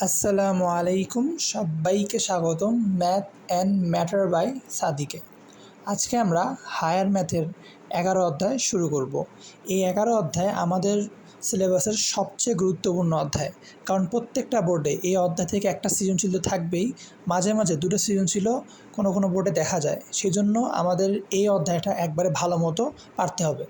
আসসালামু আলাইকুম সবাইকে স্বাগতম ম্যাথ অ্যান্ড ম্যাটার বাই সাদিকে। আজকে আমরা হায়ার ম্যাথের এগারো অধ্যায় শুরু করব। এই এগারো অধ্যায় আমাদের সিলেবাসের সবচেয়ে গুরুত্বপূর্ণ অধ্যায়। কারণ প্রত্যেকটা বোর্ডে এই অধ্যায় থেকে একটা সৃজনশীল তো থাকবেই। মাঝে মাঝে দুটো সৃজনশীল কোনো কোনো বোর্ডে দেখা যায়। সেজন্য আমাদের এই অধ্যায়টা একবারে ভালো মতো পারতে হবে।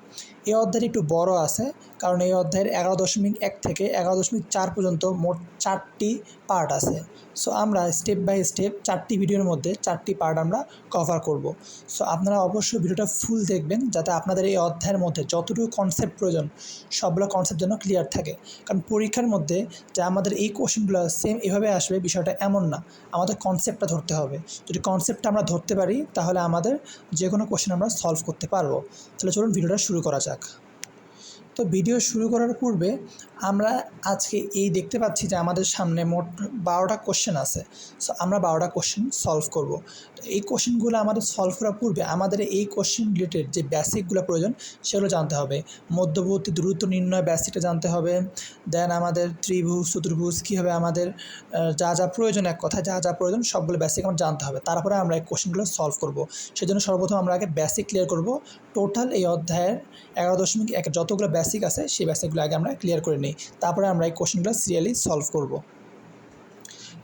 এই অধ্যায়টি একটু বড় আছে, কারণ এই অধ্যায়ের এগারো দশমিক এক থেকে এগারো দশমিক চার পর্যন্ত মোট চারটি পার্ট আছে। সো আমরা স্টেপ বাই স্টেপ চারটি ভিডিওর মধ্যে চারটি পার্ট আমরা কভার করব। সো আপনারা অবশ্যই ভিডিওটা ফুল দেখবেন, যাতে আপনাদের এই অধ্যায়ের মধ্যে যতটুকু কনসেপ্ট প্রয়োজন, সবগুলো কনসেপ্ট যেন ক্লিয়ার থাকে। কারণ পরীক্ষার মধ্যে যে আমাদের এই কোশ্চেনগুলো সেম এভাবে আসবে, বিষয়টা এমন না। আমাদের কনসেপ্টটা ধরতে হবে। যদি কনসেপ্টটা আমরা ধরতে পারি, তাহলে আমাদের যে কোনো কোশ্চেন আমরা সলভ করতে পারব। তাহলে চলুন, ভিডিওটা শুরু করা যাক। তো ভিডিও শুরু করার পূর্বে আমরা আজকে এই দেখতে পাচ্ছি যে আমাদের সামনে মোট বারোটা কোশ্চেন আছে। সো আমরা বারোটা কোশ্চেন সলভ করব। তো এই কোশ্চেনগুলো আমাদের সলভ করার পূর্বে আমাদের এই কোশ্চেন রিলেটেড যে বেসিকগুলো প্রয়োজন সেগুলো জানতে হবে। মধ্যবর্তী দূরত্ব নির্ণয় বেসিকটা জানতে হবে। দেন আমাদের ত্রিভুজ, চতুর্ভুজ কীভাবে আমাদের যা যা প্রয়োজন, এক কথায় যা যা প্রয়োজন সবগুলো বেসিক আমার জানতে হবে। তারপরে আমরা এই কোশ্চেনগুলো সলভ করব। সেজন্য সর্বপ্রথম আমরা আগে বেসিক ক্লিয়ার করব। টোটাল এই অধ্যায়ের এগারো দশমিক এক, যতগুলো বেসিক আছে, সেই বেসিকগুলো আগে আমরা ক্লিয়ার করে নিই। তারপরে আমরা এই কোশ্চেনগুলো সিরিয়ালি সলভ করব।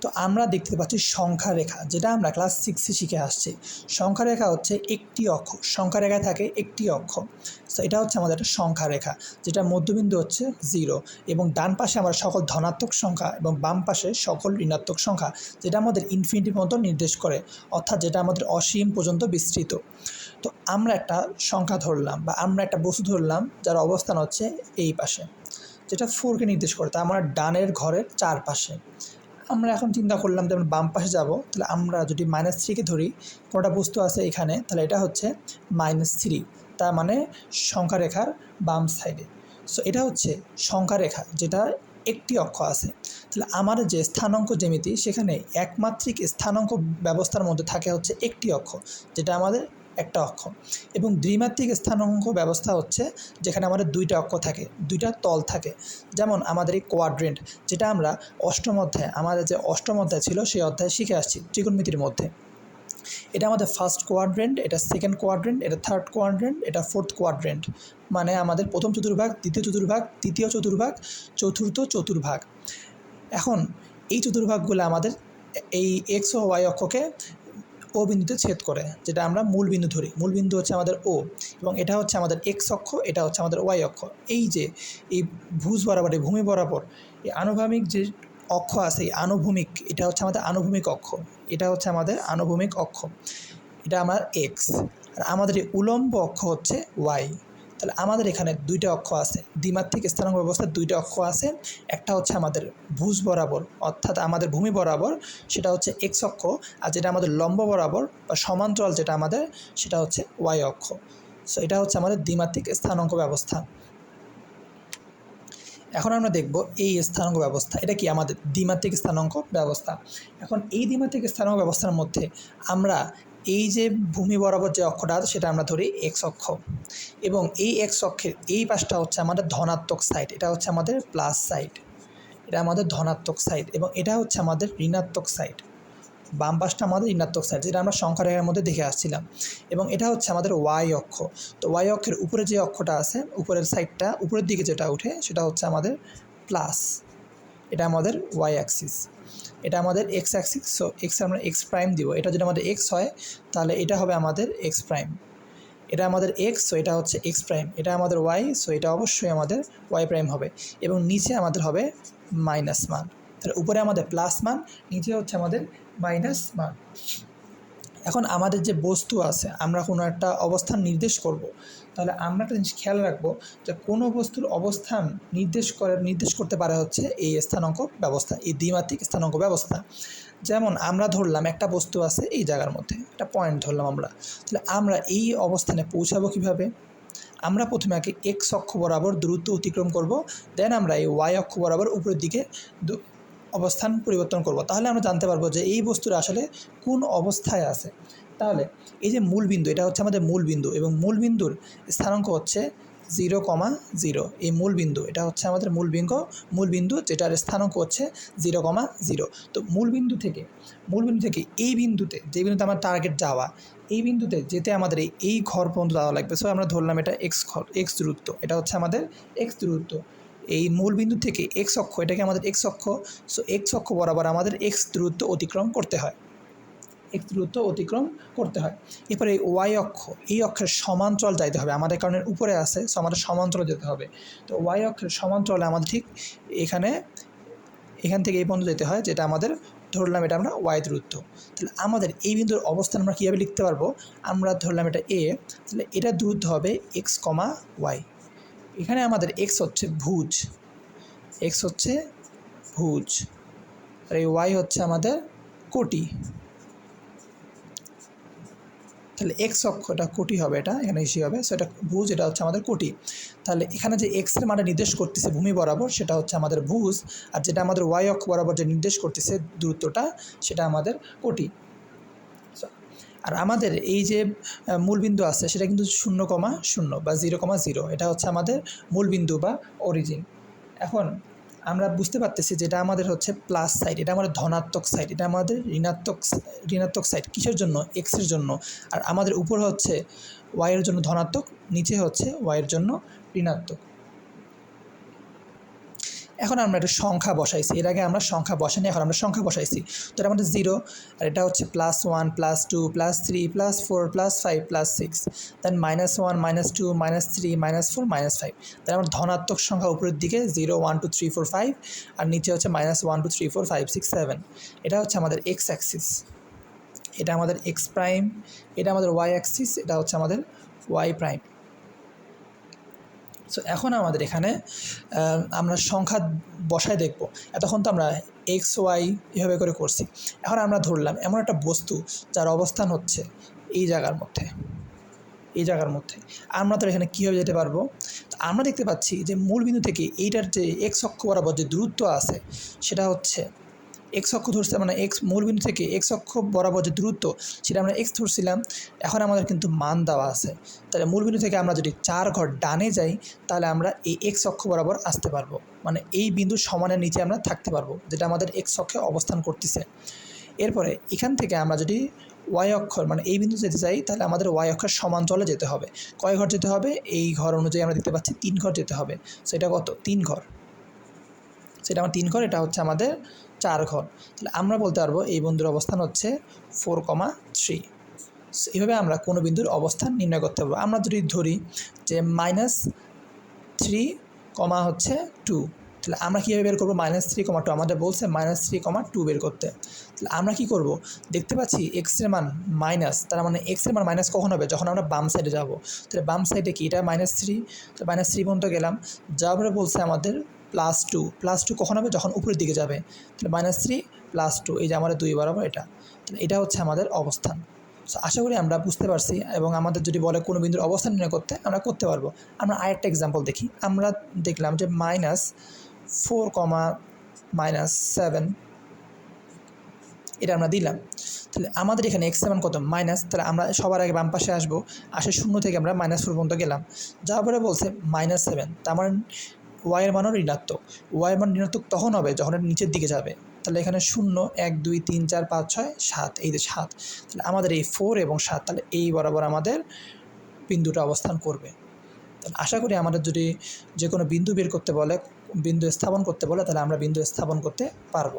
তো আমরা দেখতে পাচ্ছি সংখ্যা রেখা, যেটা আমরা ক্লাস সিক্সে শিখে আসছি। সংখ্যা রেখা হচ্ছে একটি অক্ষ, সংখ্যা রেখায় থাকে একটি অক্ষ। তো এটা হচ্ছে আমাদের একটা সংখ্যা রেখা, যেটা মধ্যবিন্দু হচ্ছে জিরো এবং ডান পাশে আমরা সকল ধনাত্মক সংখ্যা এবং বাম পাশে সকল ঋণাত্মক সংখ্যা, যেটা আমাদের ইনফিনিটি পর্যন্ত নির্দেশ করে, অর্থাৎ যেটা আমাদের অসীম পর্যন্ত বিস্তৃত। তো আমরা একটা সংখ্যা ধরলাম বা আমরা একটা বস্তু ধরলাম যার অবস্থান হচ্ছে এই পাশে, যেটা ফোরকে নির্দেশ করে। তা আমরা ডানের ঘরের চারপাশে। আমরা এখন চিন্তা করলাম যে আমরা বাম পাশে যাব, তাহলে আমরা যদি মাইনাস থ্রিকে ধরি কোনোটা বস্তু আছে এখানে? তাহলে এটা হচ্ছে মাইনাস থ্রি তার মানে সংখ্যা রেখার বাম সাইডে সো এটা হচ্ছে সংখ্যা রেখা, যেটা একটি অক্ষ আছে। তাহলে আমাদের যে স্থানাঙ্ক জ্যামিতি, সেখানে একমাত্রিক স্থানাঙ্ক ব্যবস্থার মধ্যে থাকে হচ্ছে একটি অক্ষ, যেটা আমাদের একটা অক্ষ। এবং দ্বিমাত্রিক স্থানাঙ্ক ব্যবস্থা হচ্ছে যেখানে আমাদের দুইটা অক্ষ থাকে, দুইটা তল থাকে। যেমন আমাদের এই কোয়াড্রেন্ট যেটা আমরা অষ্টম অধ্যায়, আমাদের যে অষ্টম অধ্যায় ছিল সেই অধ্যায় শিখে আসছি ত্রিকোণমিতির মধ্যে। এটা আমাদের ফার্স্ট কোয়াড্রেন্ট এটা সেকেন্ড কোয়াড্রেন্ট এটা থার্ড কোয়াড্রেন্ট এটা ফোর্থ কোয়াড্রেন্ট মানে আমাদের প্রথম চতুর্ভাগ, দ্বিতীয় চতুর্ভাগ, তৃতীয় চতুর্ভাগ, চতুর্থ চতুর্ভাগ। এখন এই চতুর্ভাগগুলো আমাদের এই এক্স ও ওয়াই অক্ষকে ও বিন্দুতে ছেদ করে, যেটা আমরা মূল বিন্দু ধরি। মূল বিন্দু হচ্ছে আমাদের ও, এবং এটা হচ্ছে আমাদের এক্স অক্ষ, এটা হচ্ছে আমাদের ওয়াই অক্ষ। এই যে, এই ভুজ বরাবর, এই ভূমি বরাবর, এই আনুভূমিক যে অক্ষ আছে, এই আনুভূমিক, এটা হচ্ছে আমাদের আনুভূমিক অক্ষ। এটা হচ্ছে আমাদের আনুভূমিক অক্ষ। এটা আমার এক্স আর আমাদের উলম্ব অক্ষ হচ্ছে ওয়াই তাহলে আমাদের এখানে দুইটা অক্ষ আছে। দ্বিমাত্রিক স্থানাঙ্ক ব্যবস্থার দুইটা অক্ষ আছে। একটা হচ্ছে আমাদের ভুজ বরাবর, অর্থাৎ আমাদের ভূমি বরাবর, সেটা হচ্ছে এক্স অক্ষ, আর যেটা আমাদের লম্ব বরাবর বা সমান্তরাল যেটা আমাদের, সেটা হচ্ছে ওয়াই অক্ষ। সো এটা হচ্ছে আমাদের দ্বিমাত্রিক স্থানাঙ্ক ব্যবস্থা। এখন আমরা দেখব এই স্থানাঙ্ক ব্যবস্থা, এটা কি আমাদের দ্বিমাত্রিক স্থানাঙ্ক ব্যবস্থা? এখন এই দ্বিমাত্রিক স্থানাঙ্ক ব্যবস্থার মধ্যে আমরা এই যে ভূমি বরাবর যে অক্ষটা আছে, সেটা আমরা ধরি এক্স অক্ষ। এবং এই এক্স অক্ষের এই পাশটা হচ্ছে আমাদের ধনাত্মক সাইড এটা হচ্ছে আমাদের প্লাস সাইড এটা আমাদের ধনাত্মক সাইড এবং এটা হচ্ছে আমাদের ঋণাত্মক সাইড বাম পাশটা আমাদের ঋণাত্মক সাইড যেটা আমরা সংখ্যা রেখার মধ্যে দেখে আসছিলাম। এবং এটা হচ্ছে আমাদের ওয়াই অক্ষ। তো ওয়াই অক্ষের উপরে যে অক্ষটা আছে, উপরের সাইডটা উপরের দিকে যেটা উঠে, সেটা হচ্ছে আমাদের প্লাস এটা আমাদের ওয়াই অ্যাক্সিস এটা আমাদের এক্স অ্যাক্সিস সো এক্স আমরা এক্স প্রাইম দিব। এটা যদি আমাদের এক্স হয়, তাহলে এটা হবে আমাদের এক্স প্রাইম এটা আমাদের এক্স সো এটা হচ্ছে এক্স প্রাইম এটা আমাদের ওয়াই সো এটা অবশ্যই আমাদের ওয়াই প্রাইম হবে। এবং নিচে আমাদের হবে মাইনাস মান। তাহলে উপরে আমাদের প্লাস মান, নিচে হচ্ছে আমাদের মাইনাস মান। এখন আমাদের যে বস্তু আছে, আমরা কোনো একটা অবস্থান নির্দেশ করব। তাহলে আমরা একটা জিনিস খেয়াল রাখব যে কোনো বস্তুর অবস্থান নির্দেশ করে, নির্দেশ করতে পারে হচ্ছে এই স্থানাঙ্ক ব্যবস্থা, এই দ্বিমাত্রিক স্থানাঙ্ক ব্যবস্থা। যেমন আমরা ধরলাম একটা বস্তু আছে এই জায়গার মধ্যে, একটা পয়েন্ট ধরলাম আমরা। তাহলে আমরা এই অবস্থানে পৌঁছাবো কীভাবে? আমরা প্রথমে আগে এক্স অক্ষ বরাবর দ্রুত অতিক্রম করব দেন আমরা এই ওয়াই অক্ষ বরাবর উপরের দিকে অবস্থান পরিবর্তন করব, তাহলে আমরা জানতে পারব যে এই বস্তুর আসলে কোন অবস্থায় আছে। তাহলে এই যে মূল বিন্দু, এটা হচ্ছে আমাদের মূল বিন্দু এবং মূল বিন্দুর স্থানাঙ্ক হচ্ছে জিরো কমা জিরো। এই মূল বিন্দু, এটা হচ্ছে আমাদের মূল বিন্দু মূল বিন্দু যেটার স্থানাঙ্ক হচ্ছে জিরো কমা জিরো। তো মূল বিন্দু থেকে, মূল বিন্দু থেকে এই বিন্দুতে, যে বিন্দুতে আমার টার্গেট যাওয়া, এই বিন্দুতে যেতে আমাদের এই- এই ঘর পর্যন্ত যাওয়া লাগবে। সো আমরা ধরলাম এটা এক্স ঘর এক্স দূরত্ব, এটা হচ্ছে আমাদের এক্স দূরত্ব। এই মূল বিন্দু থেকে এক্স অক্ষ, এটাকে আমাদের এক্স অক্ষ সো এক্স অক্ষ বরাবর আমাদের এক্স দূরত্ব অতিক্রম করতে হয়। এক্স দূরত্ব অতিক্রম করতে হয়। এরপরে এই ওয়াই অক্ষ, এই অক্ষের সমান্তরাল যাইতে হবে, আমাদের কারণে উপরে আছে সো আমাদের সমান্তরাল যেতে হবে। তো ওয়াই অক্ষের সমান্তরালে আমাদের ঠিক এখানে, এখান থেকে এই পর্যন্ত যেতে হয়, যেটা আমাদের ধরলাম এটা আমরা ওয়াই দূরত্ব। তাহলে আমাদের এই বিন্দুর অবস্থান আমরা কীভাবে লিখতে পারব? আমরা ধরলাম এটা এ তাহলে এটা দূরত্ব হবে এক্স কমা ওয়াই এখানে আমাদের এক্স হচ্ছে ভুজ এক্স হচ্ছে ভুজ, আর এই ওয়াই হচ্ছে আমাদের কোটি। তাহলে এক্স অক্ষটা কোটি হবে এটা, এখানে ইসি হবে সো এটা ভুজ, এটা হচ্ছে আমাদের কোটি। তাহলে এখানে যে এক্সের মানে নির্দেশ করতেছে ভূমি বরাবর, সেটা হচ্ছে আমাদের ভুজ, আর যেটা আমাদের ওয়াই অক্ষ বরাবর যে নির্দেশ করতেছে দূরত্বটা, সেটা আমাদের কোটি। আর আমাদের এই যে মূলবিন্দু আছে, সেটা কিন্তু শূন্য কমা শূন্য বা জিরো কমা জিরো। এটা হচ্ছে আমাদের মূলবিন্দু বা অরিজিন। এখন আমরা বুঝতে পারতেছি যেটা আমাদের হচ্ছে প্লাস সাইড এটা আমাদের ধনাত্মক সাইড এটা আমাদের ঋণাত্মক ঋণাত্মক সাইড কিসের জন্য? এক্সের জন্য। আর আমাদের উপর হচ্ছে ওয়াইয়ের জন্য ধনাত্মক, নিচে হচ্ছে ওয়াইয়ের জন্য ঋণাত্মক। এখন আমরা একটা সংখ্যা বসাইছি। এর আগে আমরা সংখ্যা বসাইনি এখন আমরা সংখ্যা বসাইছি। তো এটা আমাদের জিরো আর এটা হচ্ছে plus one plus two plus three plus four plus five plus six then minus one minus two minus three minus four minus five তাহলে আমার ধনাত্মক সংখ্যা উপরের দিকে zero one two three four five আর নিচে হচ্ছে minus one two three four five six seven এটা হচ্ছে আমাদের এক্স অ্যাক্সিস এটা আমাদের এক্স প্রাইম এটা আমাদের ওয়াই অ্যাক্সিস এটা হচ্ছে আমাদের ওয়াই প্রাইম সো এখন আমাদের এখানে আমরা সংখ্যা বসায় দেখব। এতক্ষণ তো আমরা এক্স ওয়াই এভাবে করে করছি। এখন আমরা ধরলাম, এমন একটা বস্তু যার অবস্থান হচ্ছে এই জায়গার মধ্যে। এই জায়গার মধ্যে। আমরা তো এখানে কীভাবে যেতে পারব? আমরা দেখতে পাচ্ছি যে মূল বিন্দু থেকে এইটার যে এক্স অক্ষ বরাবর যে দূরত্ব আছে, সেটা হচ্ছে এক্স অক্ষ ধরছে মানে এক্স মূল বিন্দু থেকে এক্স অক্ষ বরাবর যে দূরত্ব, সেটা আমরা এক্স ধরছিলাম, এখন আমাদের কিন্তু মান দেওয়া আছে। তাহলে মূল বিন্দু থেকে আমরা যদি চার ঘর ডানে যাই, তাহলে আমরা এই এক্স অক্ষ বরাবর আসতে পারব। মানে এই বিন্দু সমানের নিচে আমরা থাকতে পারব, যেটা আমাদের এক্স অক্ষে অবস্থান করতেছে। এরপরে এখান থেকে আমরা যদি ওয়াই অক্ষর মানে এই বিন্দু যেতে চাই, তাহলে আমাদের ওয়াই অক্ষর সমান্তরালে যেতে হবে। কয় ঘর যেতে হবে? এই ঘর অনুযায়ী আমরা দেখতে পাচ্ছি তিন ঘর যেতে হবে। সেটা কত? তিন ঘর। সেটা আমার তিন ঘর, এটা হচ্ছে আমাদের চার ঘর। তাহলে আমরা বলতে পারব এই বিন্দুর অবস্থান হচ্ছে ফোর কমা থ্রি এইভাবে আমরা কোনো বিন্দুর অবস্থান নির্ণয় করতে পারব। আমরা যদি ধরি যে মাইনাস থ্রি কমা হচ্ছে টু তাহলে আমরা কীভাবে বের করব? মাইনাস থ্রি কমা টু আমাদের বলছে মাইনাস থ্রি কমা টু বের করতে। তাহলে আমরা কি করব? দেখতে পাচ্ছি এক্সের মান মাইনাস তার মানে এক্সের মান মাইনাস কখন হবে? যখন আমরা বাম সাইডে যাব। তাহলে বাম সাইডে কি? এটা মাইনাস থ্রি তো মাইনাস থ্রি পর্যন্ত গেলাম। যাওয়ার পরে বলছে আমাদের প্লাস টু প্লাস টু কখন হবে? যখন উপরের দিকে যাবে। তাহলে মাইনাস থ্রি প্লাস টু এই যে আমাদের দুই বরাবর এটা। তাহলে এটা হচ্ছে আমাদের অবস্থান। সো আশা করি আমরা বুঝতে পারছি এবং আমাদের যদি বলে কোনো বিন্দুর অবস্থান নির্ণয় করতে, আমরা করতে পারব। আমরা আরেকটা এক্সাম্পল দেখি। আমরা দেখলাম যে minus four comma minus seven এটা আমরা দিলাম। তাহলে আমাদের এখানে এক্স সেভেন কত? মাইনাস তাহলে আমরা সবার আগে বাম পাশে আসব। আসে শূন্য থেকে আমরা মাইনাস ফোর পর্যন্ত গেলাম। যাওয়ার পরে বলছে মাইনাস সেভেন তার মানে ওয়াইয়ের মানও ঋণাত্মক। ওয়াইয়ের মান ঋণাত্মক তখন হবে যখন এটা নিচের দিকে যাবে। তাহলে এখানে শূন্য, এক, দুই, তিন, চার, পাঁচ, ছয়, সাত, এই যে সাত। তাহলে আমাদের এই ফোর এবং সাত তাহলে এই বরাবর আমাদের বিন্দুটা অবস্থান করবে। তাহলে আশা করি আমাদের যদি যে কোনো বিন্দু বের করতে বলে, বিন্দু স্থাপন করতে বলে, তাহলে আমরা বিন্দু স্থাপন করতে পারব।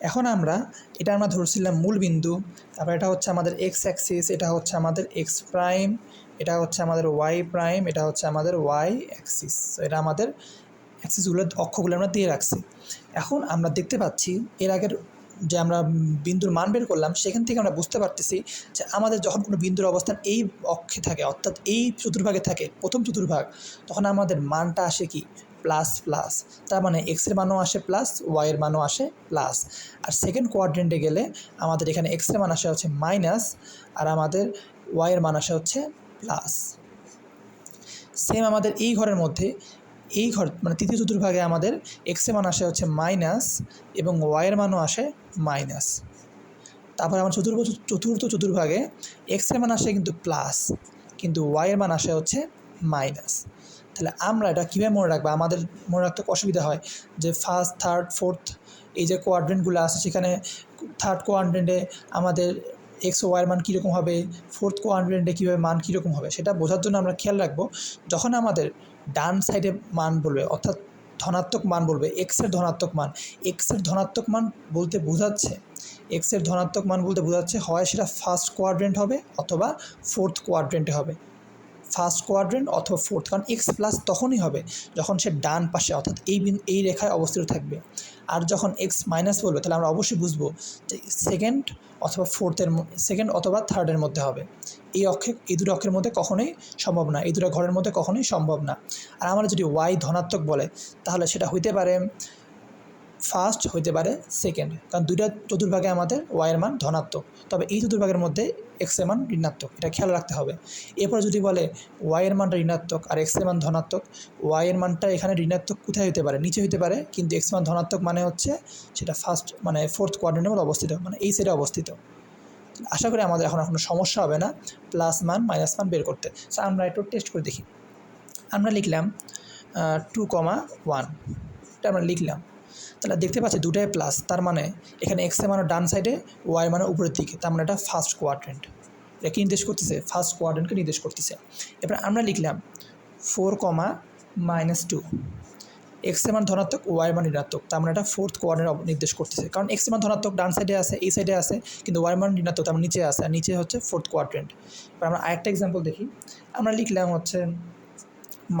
এখন আমরা এটা আমরা ধরছিলাম মূল বিন্দু, তারপর এটা হচ্ছে আমাদের এক্স অ্যাক্সিস এটা হচ্ছে আমাদের এক্স প্রাইম এটা হচ্ছে আমাদের ওয়াই প্রাইম এটা হচ্ছে আমাদের ওয়াই অ্যাক্সিস এটা আমাদের অ্যাক্সিসগুলো অক্ষগুলো আমরা দিয়ে রাখছি। এখন আমরা দেখতে পাচ্ছি, এর আগের যে আমরা বিন্দুর মান বের করলাম, সেখান থেকে আমরা বুঝতে পারতেছি যে আমাদের যখন কোনো বিন্দুর অবস্থান এই অক্ষে থাকে, অর্থাৎ এই চতুর্ভাগে থাকে, প্রথম চতুর্ভাগ, তখন আমাদের মানটা আসে কি? প্লাস প্লাস তার মানে এক্সের মানও আসে প্লাস ওয়াইয়ের মানও আসে প্লাস আর সেকেন্ড কোয়াড্রেন্টে গেলে আমাদের এখানে এক্সের মান আসে হচ্ছে মাইনাস আর আমাদের ওয়াইয়ের মান আসে হচ্ছে প্লাস। সেম আমাদের এই ঘরের মধ্যে, এই ঘর মানে তৃতীয় চতুর্ভাগে আমাদের এক্সের মান আসে হচ্ছে মাইনাস এবং ওয়াইয়ের মানও আসে মাইনাস তারপর আমার চতুর্ভ, চতুর্থ চতুর্ভাগে এক্সের মান আসে কিন্তু প্লাস কিন্তু ওয়াইয়ের মান আসে হচ্ছে মাইনাস তাহলে আমরা এটা কীভাবে মনে রাখব? আমাদের মনে রাখতে অসুবিধা হয় যে ফার্স্ট থার্ড ফোর্থ এই যে কোয়াড্রেন্টগুলো আছে সেখানে থার্ড কোয়াড্রেন্টে আমাদের এক্স ও ওয়াইয়ের মান কীরকম হবে? ফোর্থ কোয়াড্রেন্টে কীভাবে মান কীরকম হবে? সেটা বোঝার জন্য আমরা খেয়াল রাখব, যখন আমাদের ডান সাইডে মান বলবে, অর্থাৎ ধনাত্মক মান বলবে এক্সের ধনাত্মক মান এক্সের ধনাত্মক মান বলতে বোঝাচ্ছে এক্সের ধনাত্মক মান বলতে বোঝাচ্ছে হয় সেটা ফার্স্ট কোয়াড্রেন্ট হবে অথবা ফোর্থ কোয়াড্রেন্টে হবে। ফার্স্ট কোয়াড্রেন্ট অথবা ফোর্থ, কারণ এক্স প্লাস তখনই হবে যখন সে ডান পাশে, অর্থাৎ এই এই রেখায় অবস্থিত থাকবে। আর যখন এক্স মাইনাস বলবে, তাহলে আমরা অবশ্যই বুঝব যে সেকেন্ড অথবা ফোর্থের সেকেন্ড অথবা থার্ডের মধ্যে হবে। এই অক্ষে, এই দুটো অক্ষের মধ্যে কখনোই সম্ভব না, এই দুটো ঘরের মধ্যে কখনোই সম্ভব না। আর আমরা যদি ওয়াই ধনাত্মক বলে, তাহলে সেটা হইতে পারে ফার্স্ট হইতে পারে সেকেন্ড কারণ দুইটা চতুর্ভাগে আমাদের ওয়াইয়ের মান ধনাত্মক। তবে এই চতুর্ভাগের মধ্যে এক্সের মান ঋণাত্মক, এটা খেয়াল রাখতে হবে। এরপর যদি বলে ওয়াইয়ের মানটা ঋণাত্মক আর এক্সের মান ধনাত্মক ওয়াইয়ের মানটা এখানে ঋণাত্মক কোথায় হতে পারে? নিচে হতে পারে, কিন্তু এক্স মান ধনাত্মক মানে হচ্ছে সেটা ফার্স্ট মানে ফোর্থ মধ্যে অবস্থিত মানে এই সাইডে অবস্থিত। আশা করি আমাদের এখন কোনো সমস্যা হবে না প্লাস মান মাইনাস মান বের করতে। সো আমরা একটু টেস্ট করে দেখি। আমরা লিখলাম টু কমা ওয়ান এটা আমরা লিখলাম। তাহলে দেখতে পাচ্ছি দুটাই প্লাস তার মানে এখানে এক্সের মানে ডান সাইডে ওয়াই মানে উপরের দিকে, তার মানে এটা ফার্স্ট কোয়াড্রেন্ট এটা কি নির্দেশ করতেছে? ফার্স্ট কোয়াড্রেন্টকে নির্দেশ করতেছে। এবার আমরা লিখলাম ফোর কমা মাইনাস টু এক্সের মান ধনাত্মক ওয়াই মান ঋণাত্মক, তার মানে এটা ফোর্থ কোয়াড্রেন্ট নির্দেশ করতেছে। কারণ এক্স মান ধনাত্মক ডান সাইডে আছে, এই সাইডে আছে, কিন্তু ওয়াই মান ঋণাত্মক, তার মানে নিচে আছে, আর নিচে হচ্ছে ফোর্থ কোয়াড্রেন্ট এবার আমরা আরেকটা এক্সাম্পল দেখি। আমরা লিখলাম হচ্ছে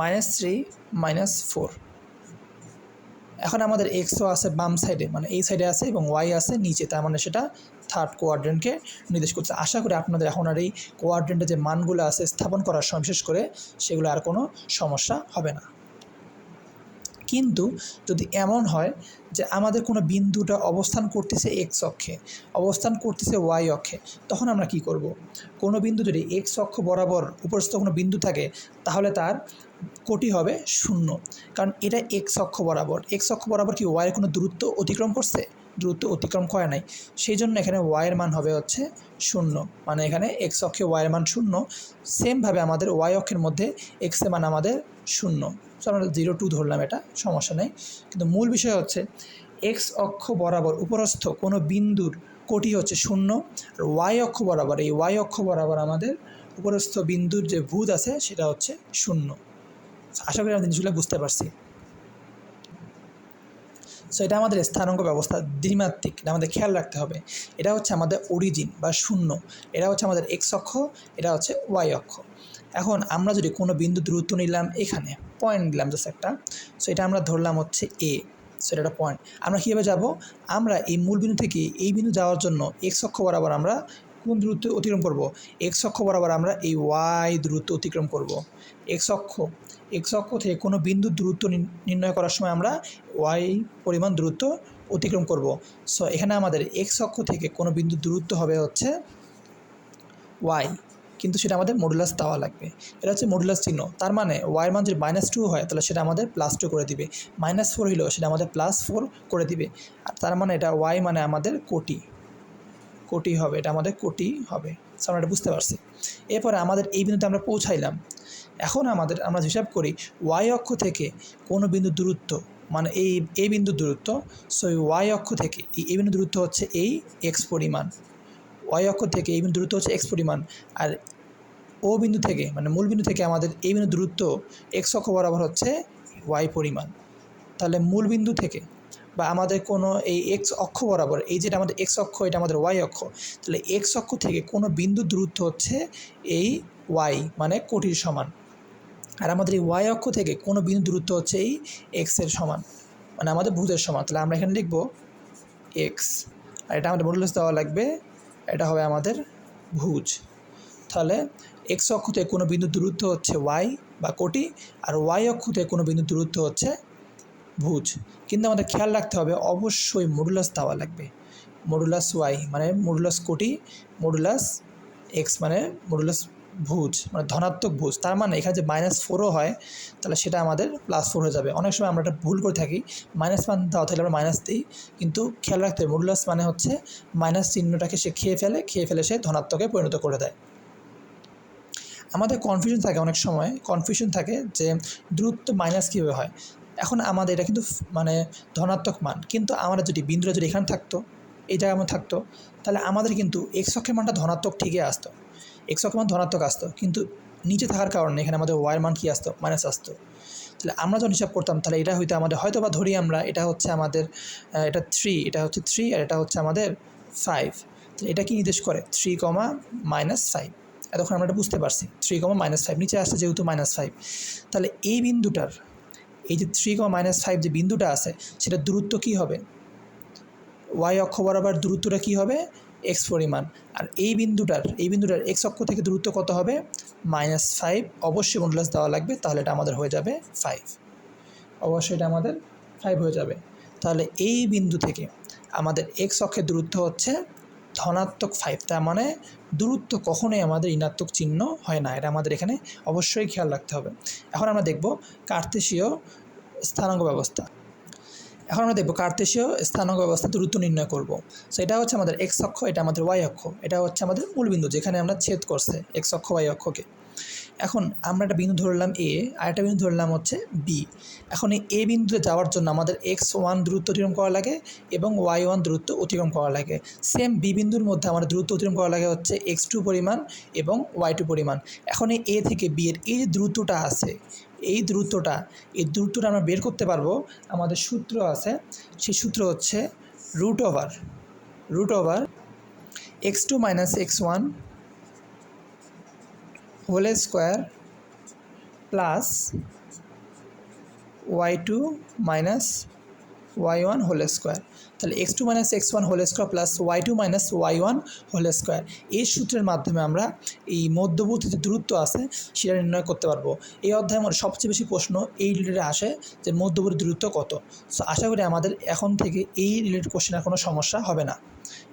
মাইনাস থ্রি মাইনাস ফোর এখন আমাদের এক্সও আছে বাম সাইডে মানে এই সাইডে আছে এবং ওয়াই আছে নিচে, তার মানে সেটা থার্ড কোয়াড্রেন্টকে নির্দেশ করছে আশা করি আপনাদের এখন আর এই কোয়াড্রেন্টে যে মানগুলো আছে স্থাপন করার সময় বিশেষ করে সেগুলো আর কোনো সমস্যা হবে না কিন্তু যদি এমন হয় যে আমাদের কোনো বিন্দুটা অবস্থান করতেছে এক্স অক্ষে, অবস্থান করতেছে ওয়াই অক্ষে, তখন আমরা কি করব। কোনো বিন্দু যদি এক্স অক্ষ বরাবর উপরস্থ কোনো বিন্দু থাকে, তাহলে তার কোটি হবে শূন্য। কারণ এটা এক্স অক্ষ বরাবর। এক্স অক্ষ বরাবর কি ওয়াইয়ের কোনো দূরত্ব অতিক্রম করছে? দূরত্ব অতিক্রম করে নাই। সেই জন্য এখানে ওয়াইয়ের মান হবে হচ্ছে শূন্য। মানে এখানে এক্স অক্ষে ওয়াইয়ের মান শূন্য। সেমভাবে আমাদের ওয়াই অক্ষের মধ্যে এক্সের মান আমাদের শূন্য। সো আমরা জিরো টু ধরলাম এটা, সমস্যা নেই। কিন্তু মূল বিষয় হচ্ছে এক্স অক্ষ বরাবর উপরস্থ কোনো বিন্দুর কোটি হচ্ছে শূন্য। আর ওয়াই অক্ষ বরাবর, এই ওয়াই অক্ষ বরাবর আমাদের উপরস্থ বিন্দুর যে ভূত আছে সেটা হচ্ছে শূন্য। আশা করি আমরা জিনিসগুলো বুঝতে পারছি। সো এটা আমাদের স্থানাঙ্ক ব্যবস্থা, দ্বিমাত্রিক, এটা আমাদের খেয়াল রাখতে হবে। এটা হচ্ছে আমাদের অরিজিন বা শূন্য। এটা হচ্ছে আমাদের এক্স অক্ষ, এটা হচ্ছে ওয়াই অক্ষ। এখন আমরা যদি কোনো বিন্দু দূরত্ব নিলাম এখানে পয়েন্ট নিলাম জাস্ট একটা সো এটা আমরা ধরলাম হচ্ছে এ সো এটা একটা পয়েন্ট আমরা কীভাবে যাব? আমরা এই মূল বিন্দু থেকে এই বিন্দু যাওয়ার জন্য এক্স অক্ষ বরাবর আমরা কোন দূরত্ব অতিক্রম করব? এক্স অক্ষ বরাবর আমরা এই ওয়াই দূরত্ব অতিক্রম করব। এক্স অক্ষ এক্স অক্ষ থেকে কোনো বিন্দুর দূরত্ব নির্ণয় করার সময় আমরা ওয়াই পরিমাণ দূরত্ব অতিক্রম করব। সো এখানে আমাদের এক্স অক্ষ থেকে কোনো বিন্দুর দূরত্ব হবে হচ্ছে ওয়াই কিন্তু সেটা আমাদের মডুলাস দেওয়া লাগবে। এটা হচ্ছে মডুলাস চিহ্ন। তার মানে ওয়াইয়ের মান যদি মাইনাস টু হয়, তাহলে সেটা আমাদের প্লাস টু করে দিবে। মাইনাস ফোর হলেও সেটা আমাদের প্লাস ফোর করে দিবে। আর তার মানে এটা ওয়াই মানে আমাদের কোটি। কোটি হবে, এটা আমাদের কোটি হবে। সো আমরা এটা বুঝতে পারছি। এরপরে আমাদের এই বিন্দুতে আমরা পৌঁছাইলাম। এখন আমাদের, আমরা হিসাব করি ওয়াই অক্ষ থেকে কোনো বিন্দু দূরত্ব মানে এই এই বিন্দুর দূরত্ব সো ওয়াই অক্ষ থেকে, এই বিন্দু দূরত্ব হচ্ছে এই এক্স পরিমাণ। ওয়াই অক্ষ থেকে এই বিন্দু দূরত্ব হচ্ছে এক্স পরিমাণ, আর ও বিন্দু থেকে মানে মূল বিন্দু থেকে আমাদের এই বিন্দু দূরত্ব এক্স অক্ষ বরাবর হচ্ছে ওয়াই পরিমাণ। তাহলে মূল বিন্দু থেকে, বা আমাদের কোনো এই এক্স অক্ষ বরাবর, এই যেটা আমাদের এক্স অক্ষ, এটা আমাদের ওয়াই অক্ষ, তাহলে এক্স অক্ষ থেকে কোনো বিন্দু দূরত্ব হচ্ছে এই ওয়াই মানে কোটির সমান। আর আমাদের এই ওয়াই অক্ষ থেকে কোনো বিন্দু দূরত্ব হচ্ছে এই এক্সের সমান মানে আমাদের ভূতের সমান। তাহলে আমরা এখানে লিখব এক্স আর এটা আমাদের মডুলাস দেওয়া লাগবে, এটা হবে আমাদের ভুজ। তাহলে এক্স অক্ষ থেকে কোনো বিন্দু দূরত্ব হচ্ছে ওয়াই বা কোটি, আর ওয়াই অক্ষ থেকে কোনো বিন্দু দূরত্ব হচ্ছে ভুজ। কিন্তু আমাদের খেয়াল রাখতে হবে, অবশ্যই মডুলাস দেওয়া লাগবে। মডুলাস ওয়াই মানে মডুলাস কোটি মডুলাস এক্স মানে মডুলাস ভুজ মানে ধনাত্মক ভুজ তার মানে এখানে যে মাইনাস ফোরও হয়, তাহলে সেটা আমাদের প্লাস ফোর হয়ে যাবে। অনেক সময় আমরা এটা ভুল করে থাকি মাইনাস মান দেওয়া থাকলে আমরা মাইনাস দিই। কিন্তু খেয়াল রাখতে হবে মডুলাস মানে হচ্ছে মাইনাস চিহ্নটাকে সে খেয়ে ফেলে খেয়ে ফেলে সে ধনাত্মকে পরিণত করে দেয়। আমাদের কনফিউশন থাকে অনেক সময় কনফিউশন থাকে যে দূরত্ব মাইনাস কীভাবে হয়। এখন আমাদের এটা কিন্তু মানে ধনাত্মক মান, কিন্তু আমরা যদি বিন্দুটা যদি এখানে থাকতো, এই জায়গায় আমার থাকতো, তাহলে আমাদের কিন্তু এক্স অক্ষের মানটা ধনাত্মক ঠিকই আসতো। এক্স অক্ষের মান ধনাত্মক আসতো, কিন্তু নিচে থাকার কারণে এখানে আমাদের ওয়াইয়ের মান কী আসতো? মাইনাস আসতো। তাহলে আমরা যখন হিসাব করতাম, তাহলে এটা হয়তো আমাদের হয়তো বা ধরি আমরা, এটা হচ্ছে আমাদের এটা থ্রি এটা হচ্ছে থ্রি আর এটা হচ্ছে আমাদের ফাইভ তাহলে এটা কি নির্দেশ করে? থ্রি কমা মাইনাস ফাইভ এতক্ষণ আমরা এটা বুঝতে পারছি। থ্রি কমা মাইনাস ফাইভ নিচে আসছে যেহেতু মাইনাস ফাইভ তাহলে এই বিন্দুটার, এই যে থ্রি কমা মাইনাস ফাইভ যে বিন্দুটা আছে সেটা দূরত্ব কী হবে? ওয়াই অক্ষ বরাবর দূরত্বটা কী হবে? এক্স পরিমাণ। আর এই বিন্দুটার এই বিন্দুটার এক্স অক্ষ থেকে দূরত্ব কত হবে? মাইনাস ফাইভ অবশ্যই মডুলাস দেওয়া লাগবে, তাহলে এটা আমাদের হয়ে যাবে ফাইভ অবশ্যই এটা আমাদের ফাইভ হয়ে যাবে। তাহলে এই বিন্দু থেকে আমাদের এক্স অক্ষের দূরত্ব হচ্ছে ধনাত্মক ফাইভ তার মানে দূরত্ব কখনোই আমাদের ঋণাত্মক চিহ্ন হয় না, এটা আমাদের এখানে অবশ্যই খেয়াল রাখতে হবে। এখন আমরা দেখব কার্তেশীয় স্থানাঙ্ক ব্যবস্থা। এখন আমরা দেখব কার্তেশীয় স্থানাঙ্ক ব্যবস্থা দূরত্ব নির্ণয় করব। সো এটা হচ্ছে আমাদের এক্স অক্ষ, এটা আমাদের ওয়াই অক্ষ, এটা হচ্ছে আমাদের মূলবিন্দু যেখানে আমরা ছেদ করছে এক্স অক্ষ ওয়াই অক্ষকে। এখন আমরা একটা বিন্দু ধরলাম এ আর একটা বিন্দু ধরলাম হচ্ছে বি এখন এই এ বিন্দুতে যাওয়ার জন্য আমাদের এক্স ওয়ান দূরত্ব অতিক্রম করা লাগে এবং ওয়াই ওয়ান দূরত্ব অতিক্রম করা লাগে। সেম বি বিন্দুর মধ্যে আমাদের দূরত্ব অতিক্রম করা লাগে হচ্ছে এক্স টু পরিমাণ এবং ওয়াই টু পরিমাণ। এখন এই এ থেকে বি এর এই যে দূরত্বটা আছে এই দূরত্বটা এই দূরত্বটা আমরা বের করতে পারব। আমাদের সূত্র আছে, সেই সূত্র হচ্ছে root over root over X two minus X one whole square plus Y two minus Y one whole square তাহলে X two minus X one whole square plus Y two minus Y one whole square এই সূত্রের মাধ্যমে আমরা এই মধ্যবর্তী যে দূরত্ব আছে, সেটা নির্ণয় করতে পারব। এই অধ্যায়ে আমার সবচেয়ে বেশি প্রশ্ন এই রিলেটেড আসে যে মধ্যবর্তী দূরত্ব কত। সো আশা করি আমাদের এখন থেকে এই রিলেটেড কোশ্চেনের কোনো সমস্যা হবে না।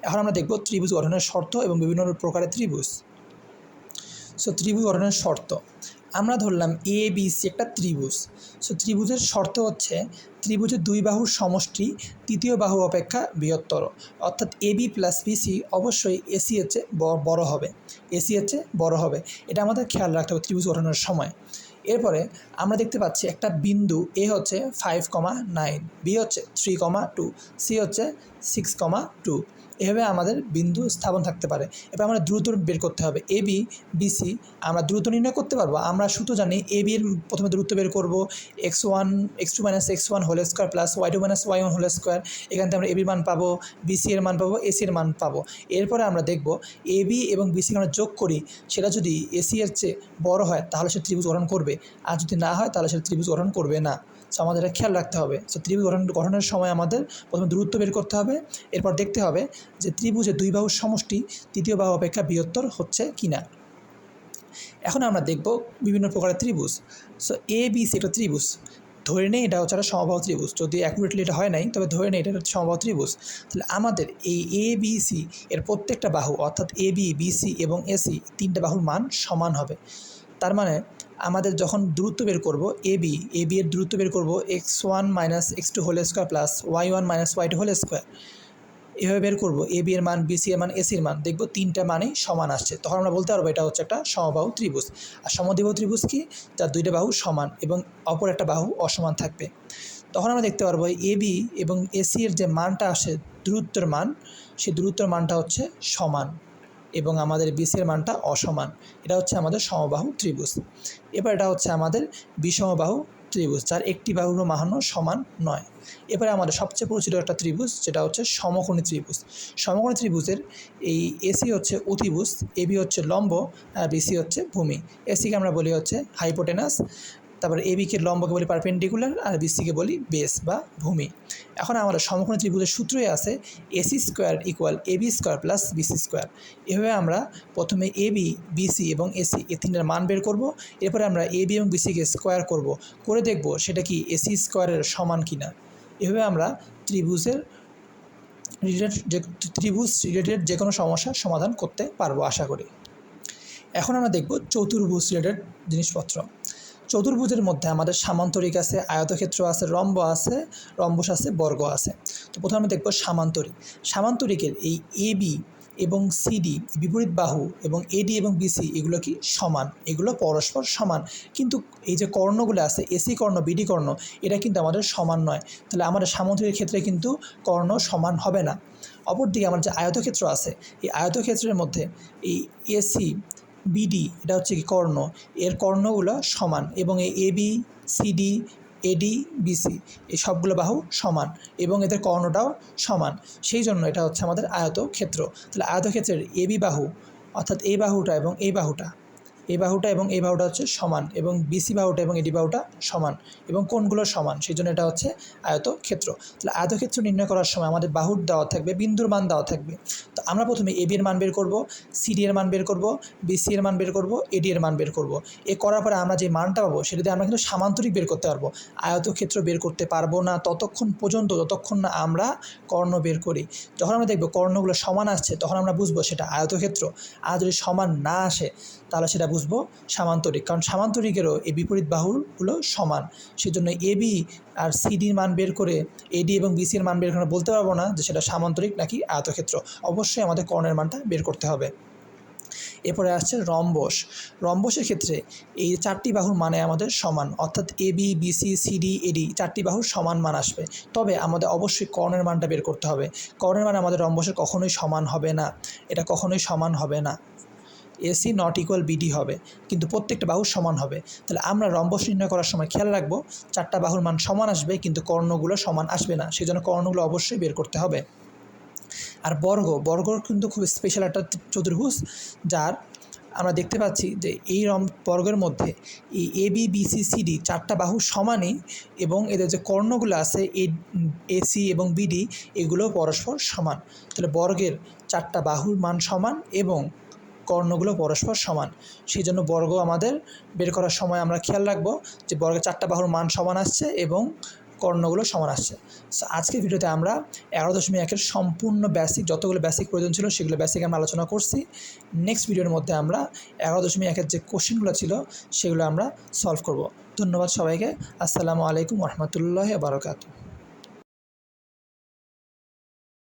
এখন আমরা দেখব ত্রিভুজ গঠনের শর্ত এবং বিভিন্ন প্রকারের ত্রিভুজ। সো ত্রিভুজ গঠনের শর্ত। আমরা ধরলাম এ বি সি একটা ত্রিভুজ। সো ত্রিভুজের শর্ত হচ্ছে ত্রিভুজের দুই বাহুর সমষ্টি, তৃতীয় বাহু অপেক্ষা বৃহত্তর। অর্থাৎ এ বি প্লাস বিসি অবশ্যই এসি হচ্ছে বড় হবে। এসি হচ্ছে বড় হবে। এটা আমাদের খেয়াল রাখতে হবে ত্রিভুজ গঠনের সময়। এরপরে আমরা দেখতে পাচ্ছি একটা বিন্দু এ হচ্ছে ফাইভ কমা নাইন বি হচ্ছে থ্রি কমা টু সি হচ্ছে সিক্স কমা টু এভাবে আমাদের বিন্দু স্থাপন থাকতে পারে। এবার আমরা দ্রুত বের করতে হবে। এ বি বিসি আমরা দ্রুত নির্ণয় করতে পারব। আমরা শুধু জানি এ বি এর প্রথমে দ্রুত বের করব। X one X two minus X one whole square plus Y two minus Y one whole square এখান থেকে আমরা এ বির মান পাবো। বিসি এর মান পাবো। এসি এর মান পাবো। এরপরে আমরা দেখব এ বি এবং বিসিকে আমরা যোগ করি। সেটা যদি এসি এর চেয়ে বড় হয়, তাহলে সে ত্রিভুজ গঠন করবে। আর যদি না হয়, তাহলে সে ত্রিভুজ গঠন করবে না। সো আমাদের খেয়াল রাখতে হবে। সো ত্রিভুজ গঠন গঠনের সময় আমাদের প্রথমে দূরত্ব বের করতে হবে, এরপর দেখতে হবে যে ত্রিভুজের দুই বাহুর সমষ্টি তৃতীয় বাহু অপেক্ষা বৃহত্তর হচ্ছে কি না এখন আমরা দেখব বিভিন্ন প্রকারের ত্রিভুজ। সো এ বি সি একটা ত্রিভুজ। ধরে নেই এটা হচ্ছে একটা সমবাহু ত্রিভুজ। যদি অ্যাকুরেটলি এটা হয় নাই, তবে ধরে নেই এটা একটা সমবাহু ত্রিভুজ। তাহলে আমাদের এই এ বি সি এর প্রত্যেকটা বাহু, অর্থাৎ এ বি বি সি এবং এসি তিনটা বাহুর মান সমান হবে। তার মানে আমাদের যখন দূরত্ব বের করব এ বি এ বি এর দূরত্ব বের করব X one minus X two whole square plus Y one minus Y two whole square এভাবে বের করব এ বি এর মান বি সি এর মান এসির মান। দেখব তিনটা মানেই সমান আসছে। তখন আমরা বলতে পারব, এটা হচ্ছে একটা সমবাহু ত্রিভুজ। আর সমদ্বিবাহু ত্রিভুজ কি? যার দুইটা বাহু সমান এবং অপর একটা বাহু অসমান থাকবে। তখন আমরা দেখতে পারব এ বি এবং এসি এর যে মানটা আসে, দূরত্বের মান, সেই দূরত্বের মানটা হচ্ছে সমান। এবং আমাদের বিসি এর মানটা অসমান। এটা হচ্ছে আমাদের সমবাহু ত্রিভুজ। এবার এটা হচ্ছে আমাদের বিষমবাহু ত্রিভুজ, যার একটি বাহুর মাহানো সমান নয়। এবারে আমাদের সবচেয়ে পরিচিত একটা ত্রিভুজ, যেটা হচ্ছে সমকোণী ত্রিভুজ। সমকোণী ত্রিভুজের এই এসি হচ্ছে অতিভুজ এবি হচ্ছে লম্ব, আর বিসি হচ্ছে ভূমি। এসিকে আমরা বলি হচ্ছে হাইপোটেনাস তারপরে এবিকে লম্বকে বলি পারপেন্ডিকুলার আর বিসিকে বলি বেস বা ভূমি। এখন আমরা সমকোণী ত্রিভুজের সূত্রই আছে AC square equal AB square plus BC square এভাবে আমরা প্রথমে এবি বিসি এবং এসি এই তিনটার মান বের করব, এরপরে আমরা এবি এবং বিসিকে স্কোয়ার করব। করে দেখব সেটা কি এসি স্কোয়ারের সমান কিনা। এভাবে আমরা ত্রিভুজের রিলেটেড যে, ত্রিভুজ রিলেটেড যে কোনো সমস্যার সমাধান করতে পারব আশা করি। এখন আমরা দেখব চতুর্ভুজ রিলেটেড জিনিসপত্র। চতুর্ভুজের মধ্যে আমাদের সামান্তরিক আছে, আয়তক্ষেত্র আছে, রম্ব আছে, রম্বস আছে, বর্গ আছে। তো প্রথমে দেখব সামান্তরিক। সামান্তরিকের এই এ বি এবং সিডি বিপরীত বাহু এবং এডি এবং বিসি এগুলো কি সমান? এগুলো পরস্পর সমান। কিন্তু এই যে কর্ণগুলো আছে এসি কর্ণ বিডি কর্ণ, এটা কিন্তু আমাদের সমান নয়। তাহলে আমাদের সামুদ্রিকের ক্ষেত্রে কিন্তু কর্ণ সমান হবে না। অপরদিকে আমার যে আয়তক্ষেত্র আছে, এই আয়তক্ষেত্রের মধ্যে এই এসি বিডি এটা হচ্ছে কি কর্ণ, এর কর্ণগুলো সমান এবং এই এবি সিডি এডি বিসি এই সবগুলো বাহু সমান এবং এদের কর্ণটাও সমান। সেই জন্য এটা হচ্ছে আমাদের আয়তক্ষেত্র। তাহলে আয়তক্ষেত্রের এবি বাহু, অর্থাৎ এই বাহুটা এবং এই বাহুটা। এই বাহুটা এবং এ বাহুটা হচ্ছে সমান এবং বিসি বাহুটা এবং এডি বাহুটা সমান এবং কোণগুলো সমান, সেই জন্য এটা হচ্ছে আয়তক্ষেত্র। তাহলে আয়তক্ষেত্র নির্ণয় করার সময় আমাদের বাহুর দেওয়া থাকবে, বিন্দুর মান দেওয়া থাকবে। তো আমরা প্রথমে এবি এর মান বের করব সিডি এর মান বের করব বিসি এর মান বের করব এডি এর মান বের করব। এ করার পরে আমরা যে মানটা পাবো, সেটা দিয়ে আমরা কিন্তু সামান্তরিক বের করতে পারব। আয়তক্ষেত্র বের করতে পারব না, ততক্ষণ পর্যন্ত, যতক্ষণ না আমরা কর্ণ বের করি। যখন আমরা দেখব কর্ণগুলো সমান আসছে, তখন আমরা বুঝব সেটা আয়তক্ষেত্র। আর যদি সমান না আসে তাহলে সেটা বুঝব সামান্তরিক। কারণ সামান্তরিকেরও এই বিপরীত বাহুগুলো সমান। সেজন্য এবি আর সিডির মান বের করে এডি এবং বিসির মান বের করে বলতে পারব না যে সেটা সামান্তরিক নাকি আয়তক্ষেত্র। অবশ্যই আমাদের কর্ণের মানটা বের করতে হবে। এরপরে আসছে রম্বস। রম্বসের ক্ষেত্রে এই চারটি বাহুর মানে আমাদের সমান। অর্থাৎ A B BC CD AD চারটি বাহুর সমান মান আসবে। তবে আমাদের অবশ্যই কর্ণের মানটা বের করতে হবে। কর্ণের মান আমাদের রম্বসের কখনোই সমান হবে না। এটা কখনোই সমান হবে না। এসি নট ইকুয়াল বিডি হবে, কিন্তু প্রত্যেকটা বাহুর সমান হবে। তাহলে আমরা রম্বস নির্ণয় করার সময় খেয়াল রাখব, চারটা বাহুর মান সমান আসবে, কিন্তু কর্ণগুলো সমান আসবে না সেই জন্য কর্ণগুলো অবশ্যই বের করতে হবে। আর বর্গ বর্গ কিন্তু খুব স্পেশাল একটা চতুর্ভুজ, যার আমরা দেখতে পাচ্ছি যে এই রম, বর্গের মধ্যে এই এ বি বিসি সিডি চারটা বাহু সমানই, এবং এদের যে কর্ণগুলো আছে এ এসি এবং বিডি এগুলো পরস্পর সমান। তাহলে বর্গের চারটা বাহুর মান সমান এবং কর্ণগুলো পরস্পর সমান। সেই জন্য বর্গ আমাদের বের করার সময় আমরা খেয়াল রাখব যে বর্গের চারটা বাহুর মান সমান আসছে এবং কর্ণগুলো সমান আসছে। সো আজকের ভিডিওতে আমরা এগারো দশমিক একের সম্পূর্ণ বেসিক যতগুলো বেসিক প্রয়োজন ছিল সেগুলো বেসিক আমরা আলোচনা করছি। নেক্সট ভিডিওর মধ্যে আমরা এগারো দশমিক একের যে কোশ্চেনগুলো ছিল সেগুলো আমরা সলভ করব। ধন্যবাদ সবাইকে। আসসালামু আলাইকুম রহমতুল্লাহ বারকাতু